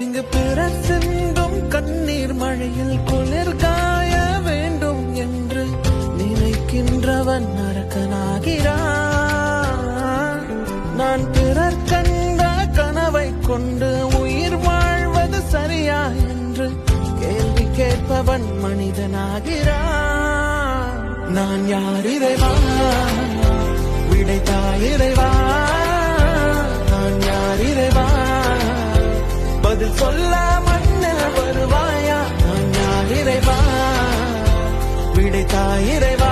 இங்கு பிற சிந்தும் கண்ணீர் மழையில் குளிர் காய வேண்டும் என்று நினைக்கின்றவன் நரக்கனாகிறான் நான் பிறர் கண்ட கனவை கொண்டு உயிர் வாழ்வது சரியா என்று கேள்வி கேட்பவன் மனிதனாகிறான். நான் யார் இறைவா? விடைத்தாய் தாயிறைவா